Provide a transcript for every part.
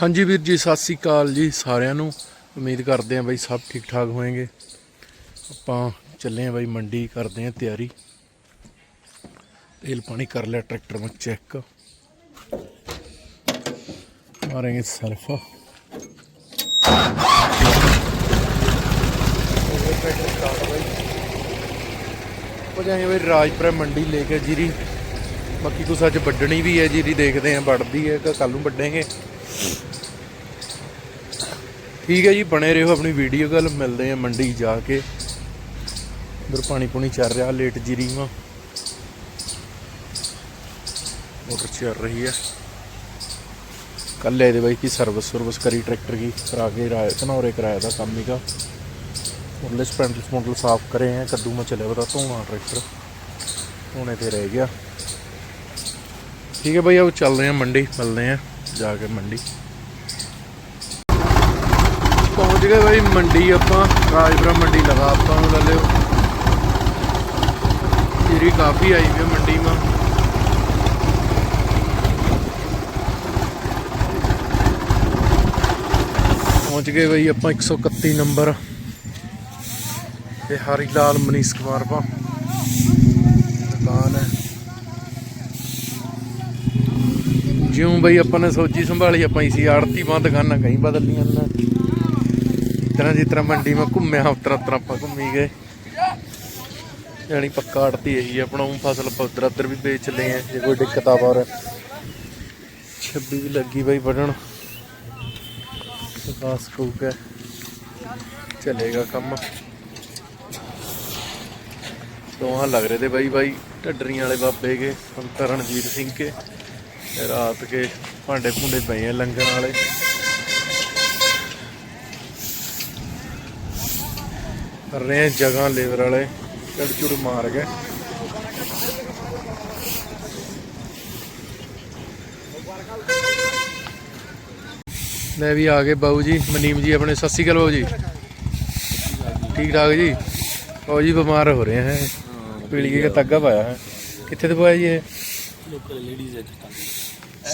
ਹਾਂਜੀ ਵੀਰ ਜੀ, ਸਤਿ ਸ੍ਰੀ ਅਕਾਲ ਜੀ ਸਾਰਿਆਂ ਨੂੰ। ਉਮੀਦ ਕਰਦੇ ਆਂ ਬਾਈ ਸਭ ਠੀਕ ਠਾਕ ਹੋਣਗੇ ਆਪਾਂ ਚੱਲੇ ਆਂ ਬਾਈ ਮੰਡੀ, ਕਰਦੇ ਆਂ ਤਿਆਰੀ। ਤੇਲ ਪਾਣੀ ਕਰ ਲਿਆ, ਟਰੈਕਟਰ ਨੂੰ ਚੈੱਕ। ਮਾਰਾਂਗੇ ਸਰਫ ਹੋ ਜਾਏਗੇ ਬਾਈ ਰਾਜਪੁਰਾ ਮੰਡੀ ਲੈ ਕੇ ਜੀਰੀ। ਬਾਕੀ ਕੁਛ ਅੱਜ ਵੱਢਣੀ ਵੀ ਹੈ ਜੀਰੀ, ਦੇਖਦੇ ਆਂ ਵੱਢਦੀ ਹੈ ਕਿ ਕੱਲ ਨੂੰ ਵੱਢਾਂਗੇ। ਠੀਕ ਹੈ ਜੀ, ਬਣੇ ਰਹੋ ਆਪਣੀ ਵੀਡੀਓ ਕੱਲ ਮਿਲਦੇ ਆ ਮੰਡੀ ਜਾ ਕੇ। ਉਧਰ ਪਾਣੀ ਪੁਣੀ ਚੱਲ ਰਿਹਾ ਲੇਟ ਜੀਰੀ ਮਾ ਮੋਟਰ ਚੱਲ ਰਹੀ ਹੈ। ਕੱਲ ਦੇ ਬਾਈ ਕੀ ਸਰਵਿਸ ਸਰਵਿਸ ਕਰੀ ਟਰੈਕਟਰ ਕੀ ਕਰਾ ਕੇ ਰਾਇ ਤਨੌਰੇ ਕਰਾਇਆ ਦਾ ਕੰਮ ਹੀ ਦਾ ਉਰਲੇ ਸਪੈਂਡਲ ਸਪੌਂਡਲ ਸਾਫ਼ ਕਰੇ ਆ, ਕੱਦੂ ਮਾ ਚਲੇ ਬਤਾ ਧੋਣਾ ਟਰੈਕਟਰ ਧੋਣੇ ਤੇ ਰਹਿ ਗਿਆ। ਠੀਕ ਹੈ ਬਾਈ, ਆਓ ਚੱਲ ਰਹੇ ਆ ਮੰਡੀ, ਮਿਲਦੇ ਆ ਜਾ ਕੇ ਮੰਡੀ। ਪਹੁੰਚ ਗਏ ਬਾਈ ਮੰਡੀ ਆਪਾਂ, ਰਾਜਪੁਰਾ ਮੰਡੀ ਲਗਾ ਆਪਾਂ ਨੂੰ ਲੈ ਲਿਓ। ਜੀਰੀ ਕਾਫੀ ਆਈ ਵੀ ਮੰਡੀ ਮਾ ਪਹੁੰਚ ਗਏ ਬਾਈ ਆਪਾਂ 131 ਨੰਬਰ। ਤੇ ਹਰੀ ਲਾਲ ਮਨੀਸ਼ ਕੁਮਾਰ ਪਾ। ਦੁਕਾਨ ਹੈ। ਜਿਉਂ ਬਈ ਆਪਾਂ ਨੇ ਸੋਚੀ ਸੰਭਾਲੀ, ਆਪਾਂ ਇਸੀ ਆੜਤੀ ਬੰਦ ਦੁਕਾਨਾਂ ਕਈ ਬਦਲ ਲੀਆਂ ਨੇ ਤਰ੍ਹਾਂ ਜਿਸ ਤਰ੍ਹਾਂ ਮੰਡੀ ਮੈਂ ਘੁੰਮਿਆ ਉਤਰਾ ਉਤਰਾ ਆਪਾਂ ਘੁੰਮੀ ਗਏ। ਯਾਨੀ ਪੱਕਾ ਆੜਤੀ ਇਹੀ ਆਪਣਾ ਊਂ ਫਸਲ ਆਪਾਂ ਉੱਧਰ ਉੱਧਰ ਵੀ ਵੇਚ ਲਏ ਆ, ਜੇ ਕੋਈ ਦਿੱਕਤ ਆ ਪਰ 26 ਵੀ ਲੱਗੀ ਬਾਈ ਵੱਢਣ। ਬਸ ਕਹੂਗਾ ਚਲੇਗਾ ਕੰਮ। ਦੋਹਾਂ ਲੱਗ ਰਹੇ ਤੇ ਬਾਈ ਬਾਈ, ਢੱਡਰੀਆਂ ਵਾਲੇ ਬਾਬੇ ਕੇ ਸੰਤ ਰਣਜੀਤ ਸਿੰਘ ਕੇ ਤੇ ਰਾਤ ਕੇ ਭਾਂਡੇ ਭੁੰਡੇ ਪਏ ਆ ਲੰਗਰ ਵਾਲੇ। ਕਰ ਰਹੇ ਆ ਜਗ੍ਹਾ ਲੇਬਰ ਵਾਲੇ। ਚੜ ਚੁੜ ਮਾਰ ਗਏ। ਲੈ ਵੀ ਆ ਗਏ ਬਾਊ ਜੀ ਮਨੀਮ ਜੀ ਆਪਣੇ। ਸਤਿ ਸ਼੍ਰੀ ਅਕਾਲ ਬਾਊ ਜੀ। ਠੀਕ ਠਾਕ ਜੀ? ਬਾਊ ਜੀ ਬਿਮਾਰ ਹੋ ਰਹੇ ਹੈ। ਪੀਲੀਏ ਦਾ ਤੱਗਾ ਪਾਇਆ ਹੈ। ਕਿੱਥੇ ਤੇ ਪਾਇਆ ਜੀ ਇਹ? ਲੋਕਲ ਲੇਡੀਜ਼ ਹੈ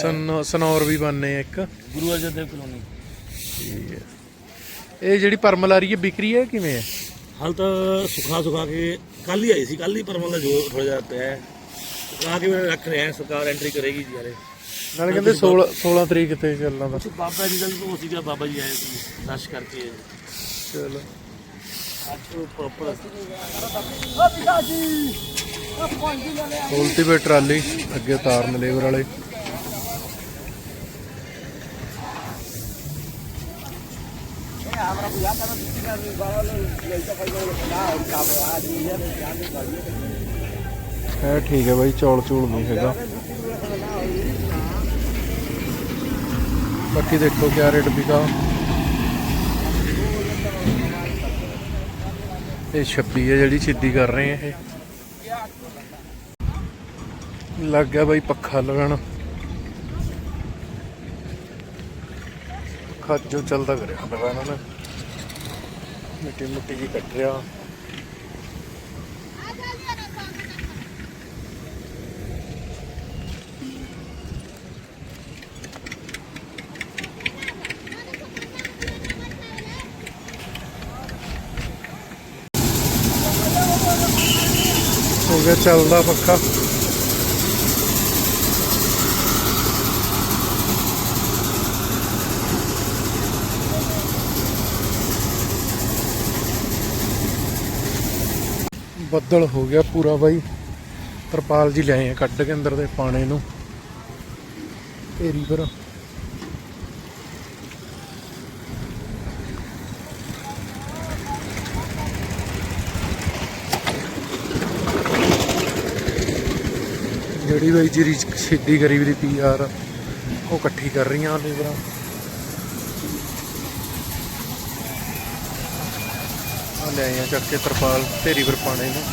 ਸਨ ਸਨੌਰ ਵੀ ਬਣਨੇ ਇੱਕ। ਗੁਰੂ ਅਰਜਨ ਦੇਵ ਕਲੋਨੀ। ਇਹ ਜਿਹੜੀ ਪਰਮਲ ਆ ਰਹੀ ਹੈ ਵਿਕਰੀ ਹੈ ਕਿਵੇਂ ਹੈ? ਹਾਲ ਤਾਂ ਸੁਖਾ ਸੁਖਾ ਕੇ ਕੱਲ ਹੀ ਆਈ ਸੀ ਕੱਲ ਹੀ ਪਰਮਲ ਦਾ ਜੋ ਥੋੜਾ ਜਿਹਾ ਪਿਆ ਹੈ। ਸੁਖਾ ਕੇ ਮੈਂ ਰੱਖ ਰਿਹਾ ਸਰਕਾਰ ਐਂਟਰੀ ਕਰੇਗੀ ਜੀ ਯਾਰੇ। ਨਾਲੇ ਕਹਿੰਦੇ 16 16 ਤਰੀਕ ਤੇ ਚੱਲਣਾ ਦਾ ਬਾਬਾ ਜੀ ਦਾ ਵੀ ਉਹ ਸੀਗਾ ਬਾਬਾ ਜੀ ਆਏ ਸੀ ਦਰਸ਼ ਕਰਕੇ ਚਲੋ। ਅੱਜ ਪ੍ਰੋਪਰ ਖੋਲਤੀ ਵੇ ਟਰਾਲੀ ਅੱਗੇ ਤਾਰਨ ਲੇਬਰ ਵਾਲੇ। ਹੈ ਠੀਕ ਹੈ ਬਾਈ, ਚੌਲ ਚੂਲ ਨਹੀਂ ਹੈਗਾ। ਬਾਕੀ ਦੇਖੋ ਕਿਆ ਰੇਟ ਵਿਕਾ। ਇਹ 26 ਹੈ ਜਿਹੜੀ ਸਿੱਧੀ ਕਰ ਰਹੇ ਆ ਇਹ। ਲੱਗ ਗਿਆ ਬਾਈ ਪੱਖਾ ਲਗਾਣ ਪੱਖਾ ਜੋ ਚੱਲਦਾ ਕਰਿਆ ਲਗਾਣਾ ਨਾ ਮਿੱਟੀ ਮਿੱਟੀ ਜੀ ਕੱਟ ਰਿਹਾ। ਹੋ ਗਿਆ ਚੱਲਦਾ ਪੱਕਾ ਬੱਦਲ ਹੋ ਗਿਆ ਪੂਰਾ ਬਾਈ। ਤਰਪਾਲ ਜੀ ਲਿਆਏ ਆ ਕੱਢ ਕੇ ਅੰਦਰ ਦੇ ਪਾਣੇ ਨੂੰ। ਇਹ ਪਰ ਜਿਹੜੀ ਬਾਈ ਜਿਹੜੀ ਸਿੱਧੀ ਗਰੀਬ ਵੀ ਦੀ ਪੀਆਰ ਉਹ ਇਕੱਠੀ ਕਰ ਰਹੀਆਂ ਲੇਬਰਾਂ ਆ ਲੈ ਆਇਆ ਚੱਕ ਕੇ ਤਰਪਾਲ, ਢੇਰੀ ਪਰ ਪਾਣੇ ਨੂੰ।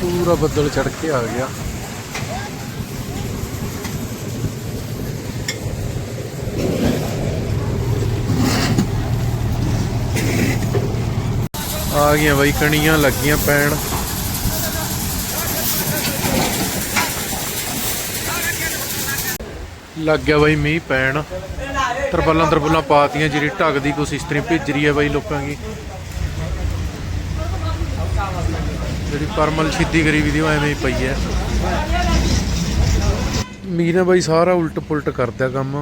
ਪੂਰਾ ਬੱਦਲ ਚੜ ਕੇ ਆ ਗਿਆ। ਆ ਗਈਆਂ ਬਾਈ, ਕਣੀਆਂ ਲੱਗੀਆਂ ਪੈਣ। ਲੱਗ ਗਿਆ ਬਾਈ ਮੀਂਹ ਪੈਣ। ਤਰਬਲਾਂ ਤਰਪਾਲਾਂ ਪਾਤੀਆਂ, ਜਿਹੜੀ ਢੱਕਦੀ ਕੁਛ ਇਸ ਤਰ੍ਹਾਂ ਰਹੀ ਹੈ ਬਾਈ ਲੋਕਾਂ ਦੀ। ਜਿਹੜੀ ਪਰਮਲ ਛਿੱਦੀ ਕਰੀ ਦੀ ਉਹ ਐਵੇਂ ਹੀ ਪਈ ਹੈ। ਮੀਂਹ ਨੇ ਬਾਈ ਸਾਰਾ ਉਲਟ ਪੁਲਟ ਕਰਦਾ ਕੰਮ।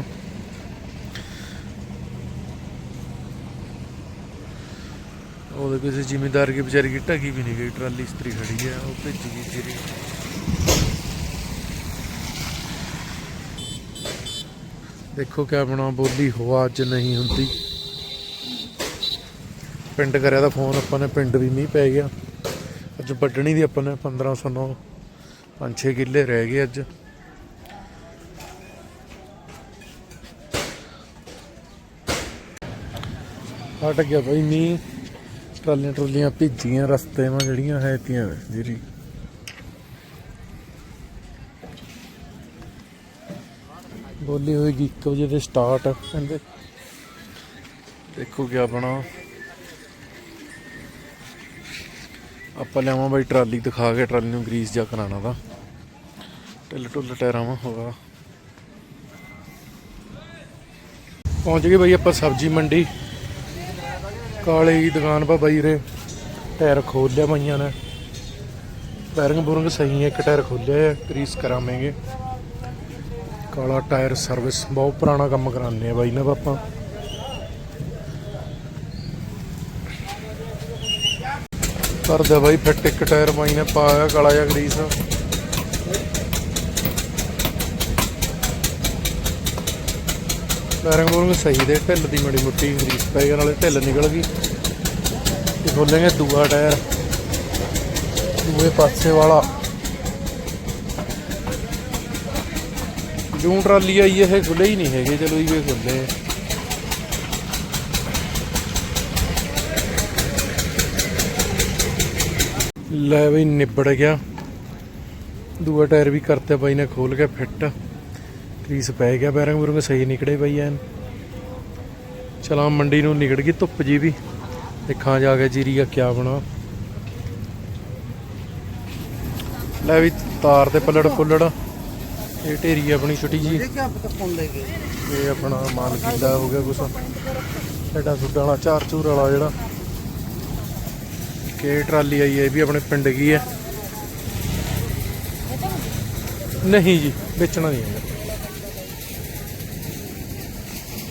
ਉਹਦੇ ਕਿਸੇ ਜ਼ਿਮੀਦਾਰ ਕੀ ਵਿਚਾਰੀ ਕੀ ਢਕੀ ਵੀ ਨਹੀਂ ਗਈ, ਟਰਾਲੀ ਇਸਤਰੀ ਖੜੀ ਹੈ, ਉਹ ਭਿੱਜ ਗਈ ਜਿਹੜੀ ਦੇਖੋ ਕਿਆ ਬਣਾ, ਬੋਲੀ ਹਵਾ ਅੱਜ ਨਹੀਂ ਹੁੰਦੀ। ਪਿੰਡ ਕਰਿਆ ਦਾ ਫੋਨ, ਆਪਾਂ ਨੇ ਪਿੰਡ ਵੀ ਮੀਂਹ ਪੈ ਗਿਆ। ਅੱਜ ਵੱਢਣੀ ਦੀ ਆਪਾਂ ਨੇ 1509 5-6 ਕਿੱਲੇ ਰਹਿ ਗਏ ਅੱਜ। ਹਟ ਗਿਆ ਭਾਈ ਮੀਂਹ। ਟਰਾਲੀਆਂ ਟਰਾਲੀਆਂ ਭਿੱਜੀਆਂ ਰਸਤੇ ਮਾ ਜਿਹੜੀਆਂ ਹੈ ਤੀਆਂ ਜਿਹੜੀ ਬੋਲੀ ਹੋਏਗੀ 1 ਵਜੇ ਦੇ ਸਟਾਰਟ ਕਹਿੰਦੇ, ਦੇਖੋ ਕਿਆ ਬਣਾ ਆਪਾਂ ਲਿਆਵਾਂ ਬਾਈ ਟਰਾਲੀ, ਦਿਖਾ ਕੇ ਟਰਾਲੀ ਨੂੰ ਗਰੀਸ ਜਾ ਕਰਾਣਾ ਦਾ ਢਿੱਲ ਢੁੱਲ ਟਾਇਰਾਂ ਵਾ, ਹੋਗਾ। ਪਹੁੰਚ ਗਏ ਬਾਈ ਆਪਾਂ ਸਬਜ਼ੀ ਮੰਡੀ। ਕਾਲੇ ਦੀ ਦੁਕਾਨ ਪਾ ਬਾਈ ਰੇ ਟਾਇਰ ਖੋਲ ਲਿਆ ਬਾਈਆਂ ਨੇ। ਬੈਰਿੰਗ ਬੁਰਿੰਗ ਸਹੀ ਹੈ, ਇੱਕ ਟਾਇਰ ਖੋਲਿਆ ਹੈ, ਗਰੀਸ ਕਰਾਵਾਂਗੇ। ਕਾਲਾ ਟਾਇਰ ਸਰਵਿਸ, ਬਹੁਤ ਪੁਰਾਣਾ ਕੰਮ ਕਰਾਉਂਦੇ ਆ ਬਾਈ ਨਾ ਆਪਾਂ। ਕਰਦਾ ਬਾਈ ਫਿੱਟ ਇੱਕ ਟਾਇਰ ਬਾਈ ਨੇ ਪਾਇਆ, ਕਾਲਾ ਜਿਹਾ ਗਰੀਸ। ਬੈਰਿੰਗ ਬੁਰੰਗ ਸਹੀ ਦੇ ਢਿੱਲ ਦੀ ਮੜੀ ਮੁੱਟੀ ਗਰੀਸ ਪੈ ਗਿਆ ਨਾਲੇ ਢਿੱਲ ਨਿਕਲ ਗਈ। ਤੇ ਖੋਲੇਂਗੇ ਦੂਆ ਟਾਇਰ, ਦੂਏ ਪਾਸੇ ਵਾਲਾ। ਜੂੰ ਟਰਾਲੀ ਆਈ, ਇਹ ਖੁੱਲੇ ਹੀ ਨਹੀਂ ਹੈਗੇ, ਚਲੋ ਇਹ ਖੁੱਲੇ ਲੈ ਬਈ ਨਿਬੜ ਗਿਆ। ਦੂਆ ਟਾਇਰ ਵੀ ਕਰਤੇ ਬਾਈ ਨੇ ਖੋਲ ਕੇ ਫਿੱਟ। ਕ੍ਰੀਸ ਪੈ ਗਿਆ, ਬੈਰਿੰਗ ਬੁਰੰਗ ਸਹੀ ਨਿਕੜੇ ਬਾਈ ਐਨ। ਚਲਾ ਮੰਡੀ ਨੂੰ ਨਿਕੜ ਗਈ ਧੁੱਪ ਜੀ ਵੀ। ਦੇਖਾਂ ਜਾ ਕੇ ਜੀਰੀਆ ਕਿਆ ਬਣਾ ਲੈ ਵੀ ਤਾਰ ਤੇ ਪੱਲੜ ਪੁੱਲੜ ਇਹ ਢੇਰੀ ਆਪਣੀ ਛੋਟੀ ਜੀ ਇਹ ਆਪਣਾ ਮਾਲ ਕਿੰਦਾ ਹੋ ਗਿਆ ਕੁਛ ਐਡਾ ਸੁੱਡਾ ਵਾਲਾ ਚਾਰ ਚੂਰ ਵਾਲਾ ਜਿਹੜਾ। ਕੇ ਟਰਾਲੀ ਆਈ ਹੈ ਇਹ ਵੀ ਆਪਣੇ ਪਿੰਡ ਕੀ ਹੈ ਨਹੀਂ ਜੀ ਵੇਚਣਾ ਨਹੀਂ ਹੈ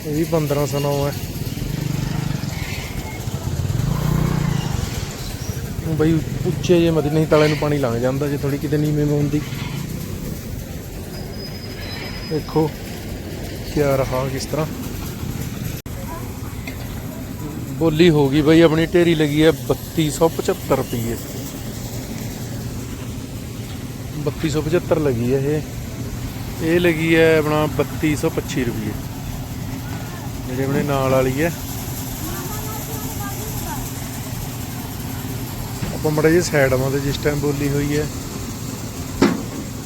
ਇਹ ਵੀ 1500 ਨੌ ਹੈ ਬਈ ਉੱਚੇ ਜੇ ਮਤ ਨਹੀਂ ਤਲੇ ਨੂੰ ਪਾਣੀ ਲੰਘ ਜਾਂਦਾ ਜੇ ਥੋੜੀ ਕਿਤੇ ਨੀਵੇਂ ਹੁੰਦੀ ਮੇ ਹੁੰਦੀ ਦੇਖੋ ਕਿਆ ਰਹਾ ਕਿਸ ਤਰ੍ਹਾਂ। ਬੋਲੀ ਹੋ ਗਈ ਬਈ, ਆਪਣੀ ਢੇਰੀ ਲੱਗੀ ਹੈ 3275 ਰੁਪਏ 3275 ਲੱਗੀ ਹੈ ਇਹ। ਇਹ ਲੱਗੀ ਹੈ ਆਪਣਾ 3225 ਰੁਪਏ ਜਿਹੜੇ ਆਪਣੇ ਨਾਲ ਵਾਲੀ ਹੈ। ਆਪਾਂ ਮੜੇ ਜੇ ਸਾਈਡ ਆਵਾਂ ਤੇ ਜਿਸ ਟਾਈਮ ਬੋਲੀ ਹੋਈ ਹੈ।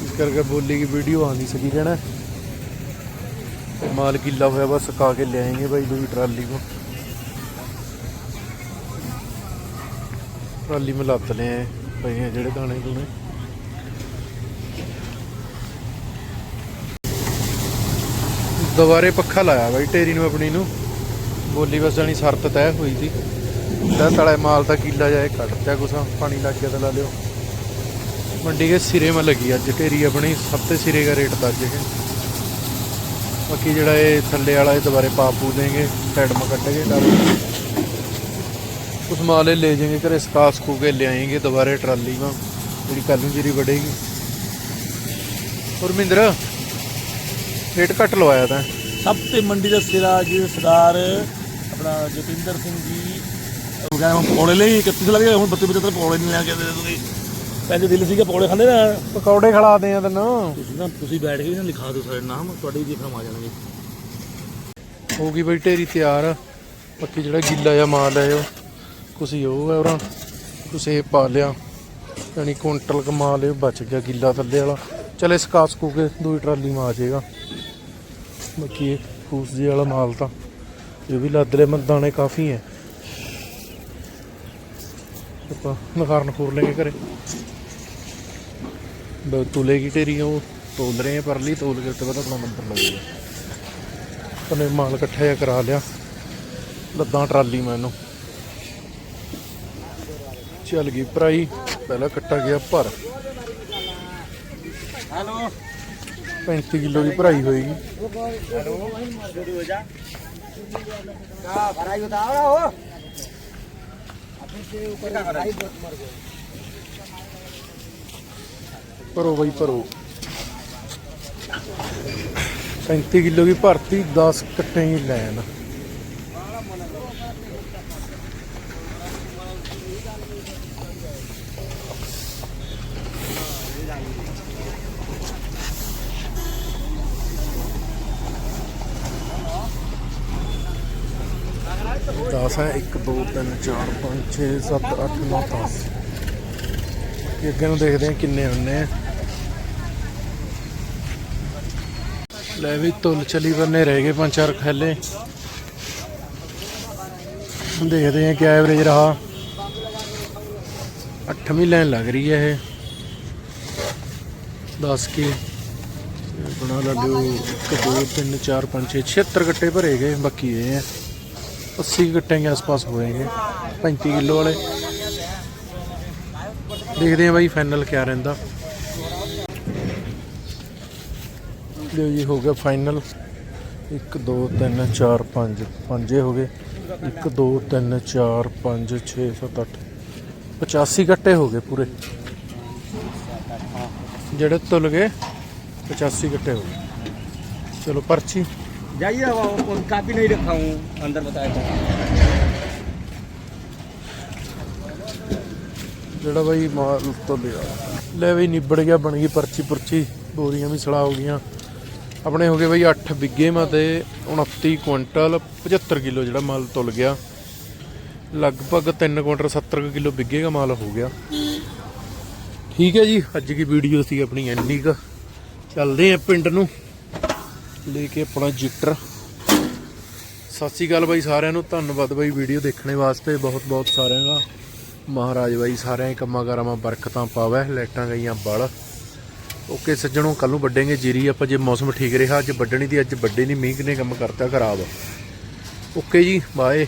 ਇਸ ਕਰਕੇ ਬੋਲੀ ਦੀ ਵੀਡੀਓ ਆਉਂਦੀ ਸਕੀ ਰਹਿਣਾ ਮਾਲ ਗਿੱਲਾ ਹੋਇਆ ਬਸ ਸੁਕਾ ਕੇ ਲਿਆਏਂਗੇ ਭਾਈ ਦੂਜੀ ਟਰਾਲੀ ਕੋ ਟਰਾਲੀ में ਲੱਤ ਲੈ ਆਏ ਪਏ ਆ ਜਿਹੜੇ ਦਾਣੇ ਦੂਣੇ। ਦੁਬਾਰੇ ਪੱਖਾ ਲਾਇਆ ਬਾਈ, ਢੇਰੀ ਨੂੰ ਆਪਣੀ ਨੂੰ। ਬੋਲੀ ਬਸ ਜਾਣੀ ਸ਼ਰਤ ਤੈਅ ਹੋਈ ਸੀ। ਤਾਂ ਤਲੇ ਮਾਲ ਦਾ ਕੀਲਾ ਜਾਏ ਕੱਢ ਕੁਛ, ਪਾਣੀ ਲੱਗ ਗਿਆ ਤਾਂ ਲਾ ਲਿਓ। ਮੰਡੀ ਦੇ ਸਿਰੇ ਮੇ ਲੱਗੀ ਅੱਜ, ਢੇਰੀ ਆਪਣੀ ਸਭ ਤੋਂ ਸਿਰੇ ਦਾ ਰੇਟ ਤਾਂ ਅੱਜ ਬਾਕੀ ਜਿਹੜਾ ਇਹ ਥੱਲੇ ਵਾਲਾ, ਇਹ ਦੁਬਾਰੇ ਪਾ ਪੂ ਦੇਗੇ ਸਾਈਡ ਮਾ ਕੱਟੇਗੇ ਡਾਲ ਉਸ ਮਾਲੇ ਲੈ ਜਾਏਗੇ, ਘਰੇ ਸਕਾ ਸਕੂ ਕੇ ਲਿਆਏਗੇ ਦੁਬਾਰੇ ਟਰਾਲੀ ਮਾ ਜਿਹੜੀ ਕੱਲ ਨੂੰ ਜਿਹੜੀ ਵੜੇਗੀ ਹਰਮਿੰਦਰ ਰੇਟ ਘੱਟ ਲਵਾਇਆ ਤਾਂ। ਸਭ ਤੇ ਮੰਡੀ ਦਾ ਸਿਰਾ ਜੀ, ਸਰਦਾਰ ਆਪਣਾ ਜਤਿੰਦਰ ਸਿੰਘ ਜੀ, ਉਹ ਕਹਿੰਦਾ ਹੁਣ ਪੌੜੇ ਲਈ 31 ਲੱਗੇ ਹੁਣ 32 75 ਪੌੜੇ ਨਹੀਂ ਲੈ ਕੇ ਦੇ ਤੁਸੀਂ। ਪਹਿਲੇ ਦਿਲ ਸੀਗਾ ਪੌੜੇ ਖਾਂਦੇ ਨਾ। ਪਕੌੜੇ ਖਿਲਾ ਦੇ ਆ ਤੈਨੂੰ। ਤੁਸੀਂ ਨਾ ਤੁਸੀਂ ਬੈਠ ਕੇ ਨਾ ਲਿਖਾ ਦਿਓ ਸਾਰੇ ਨਾਮ ਤੁਹਾਡੇ ਵੀ ਆ ਜਾਣਗੇ। ਹੋ ਗਈ ਬਈ ਢੇਰੀ ਤਿਆਰ। ਬਾਕੀ ਜਿਹੜਾ ਗਿੱਲਾ ਜਿਹਾ ਮਾਲ ਹੈ ਉਹ ਕੁਸੀ ਉਹ ਹੈ ਉਹਨਾਂ ਇਹ ਪਾ ਲਿਆ। ਯਾਨੀ ਕੁਇੰਟਲ ਕ ਮਾਲ ਇਹ ਬਚ ਗਿਆ ਗਿੱਲਾ ਥੱਲੇ ਵਾਲਾ। ਚਲੇ ਸਕਾ ਸਕੂ ਕੇ ਦੂਈ ਟਰਾਲੀ ਮਾ ਆ ਜਾਏਗਾ ਬਾਕੀ ਇਹ ਫੂਸ ਜੀ ਵਾਲਾ ਮਾਲ ਤਾਂ। ਇਹ ਵੀ ਲੱਦਲੇ ਮੰਦਾਣੇ ਕਾਫੀ ਹੈ ਆਪਾਂ ਨਖਾਰਨ ਖੋਰ ਲੈਂਗੇ ਘਰੇ। ਦੋ ਤੁਲੇ ਕੀ ਢੇਰੀ ਉਹ ਤੋਲ ਰਹੇ ਆ ਪਰਲੀ ਤੋਲ ਕੇ ਤੇ ਬਾਅਦ ਆਪਣਾ ਮੰਦਰ ਲੱਗੇਗਾ ਉਹਨੇ ਮਾਲ ਇਕੱਠਾ ਜਿਹਾ ਕਰਾ ਲਿਆ। ਲੱਦਾਂ ਟਰਾਲੀ ਮੈਨੂੰ ਚੱਲ ਗਈ ਪਰਾਈ ਪਹਿਲਾਂ ਕੱਟਾ ਗਿਆ ਭਰ। ਹੈਲੋ। 35 ਕਿਲੋ ਦੀ ਭਰਾਈ ਹੋਏਗੀ। ਹੈਲੋ। ਹੋ ਜਾ ਕਾ ਭਰਾਈ ਉਤਾਰਾ ਹੋ ਭਰੋ ਬਈ ਭਰੋ। 35 ਕਿਲੋ ਦੀ ਭਰਤੀ 10 ਕੱਟੇ ਹੀ ਲੈਣ। ਦਸ ਹੈ 1 2 3 4 5 6 7 8 9 10 ਕਿ ਅੱਗੇ ਨੂੰ ਦੇਖਦੇ ਹਾਂ ਕਿੰਨੇ ਹੁੰਨੇ ਆ। ਲੈ ਵੀ ਤੁਲ ਚਲੀ ਬੰਨੇ ਰਹਿ ਗਏ ਪੰਜ, ਚਾਰ ਖੈਲੇ। ਦੇਖਦੇ ਹਾਂ ਕੀ ਐਵਰੇਜ ਰਹਾ। 8ਵੀਂ ਲਾਈਨ ਲੱਗ ਰਹੀ ਹੈ ਇਹ। 10 ਕੀ। ਬਣਾ ਲਾ ਲਿਓ 1 2 3 4 5 6 76 ਗੱਟੇ ਭਰੇ ਗਏ, ਬਾਕੀ ਇਹ ਹੈ। 80 ਗੱਟੇ ਦੇ ਆਸ-ਪਾਸ ਹੋਏਗੇ 35 ਕਿਲੋ ਵਾਲੇ। ਦੇਖਦੇ ਹਾਂ ਬਾਈ ਫਾਈਨਲ ਕਿਆ ਰਹਿੰਦਾ। ਲਿਓ ਜੀ, ਹੋ ਗਿਆ ਫਾਈਨਲ 1 2 3 4 5 ਪੰਜੇ ਹੋ ਗਏ। 1 2 3 4 5 6 7 8 85 ਗੱਟੇ ਹੋ ਗਏ ਪੂਰੇ। ਜਿਹੜੇ ਤੁਲ ਗਏ 85 ਗੱਟੇ ਹੋ ਗਏ। ਚਲੋ ਪਰਚੀ। जाइए वो कापी नहीं रखा हूँ अंदर बताया था ਜਿਹੜਾ ਬਾਈ ਮਾਲ ਤੋਂ ਲਿਆ ਲੈ ਬਈ ਨਿਬੜ ਗਿਆ ਬਣ ਗਈ ਪਰਚੀ ਪੁਰਚੀ ਬੋਰੀਆਂ ਵੀ ਸੜਾ ਹੋ ਗਈਆਂ ਆਪਣੇ ਹੋ ਗਏ ਬਈ 8 ਬਿੱਗੇ ਮਾ ਤੇ 29 ਕੁਇੰਟਲ 75 ਕਿਲੋ ਜਿਹੜਾ ਮਾਲ ਤੁਲ ਗਿਆ ਲਗਭਗ 3 ਕੁਇੰਟਲ 70 ਕੁ ਕਿਲੋ ਬਿੱਗੇ ਦਾ ਮਾਲ ਹੋ ਗਿਆ ਠੀਕ ਹੈ ਜੀ ਅੱਜ ਦੀ ਵੀਡੀਓ ਸੀ ਆਪਣੀ ਐਂਡੀ ਕ ਚੱਲਦੇ ਆ ਪਿੰਡ ਨੂੰ ਲੈ ਕੇ ਆਪਣਾ ਜਿੱਟਰ। ਸਤਿ ਸ਼੍ਰੀ ਅਕਾਲ ਬਾਈ ਸਾਰਿਆਂ ਨੂੰ, ਧੰਨਵਾਦ ਬਾਈ ਵੀਡੀਓ ਦੇਖਣੇ ਵਾਸਤੇ। ਬਹੁਤ ਬਹੁਤ ਸਾਰਿਆਂ ਦਾ। ਮਹਾਰਾਜ ਬਾਈ ਸਾਰਿਆਂ ਦੇ ਕੰਮਾਂ ਕਾਰਾਂ ਮਾ ਬਰਕਤਾਂ ਪਾਵੇ, ਲਾਈਟਾਂ ਗਈਆਂ ਬਲ। ਓਕੇ ਸੱਜਣੋ ਕੱਲ ਨੂੰ ਵੱਡੇਗੇ ਜੀਰੀ। ਆਪਾਂ ਜੇ ਮੌਸਮ ਠੀਕ ਰਿਹਾ, ਅੱਜ ਵੱਢਣੀ ਦੀ ਅੱਜ ਵੱਡੇ ਨਹੀਂ, ਮੀਂਹ ਨੇ ਕੰਮ ਕਰਤਾ ਖਰਾਬ। ਓਕੇ ਜੀ, ਬਾਏ।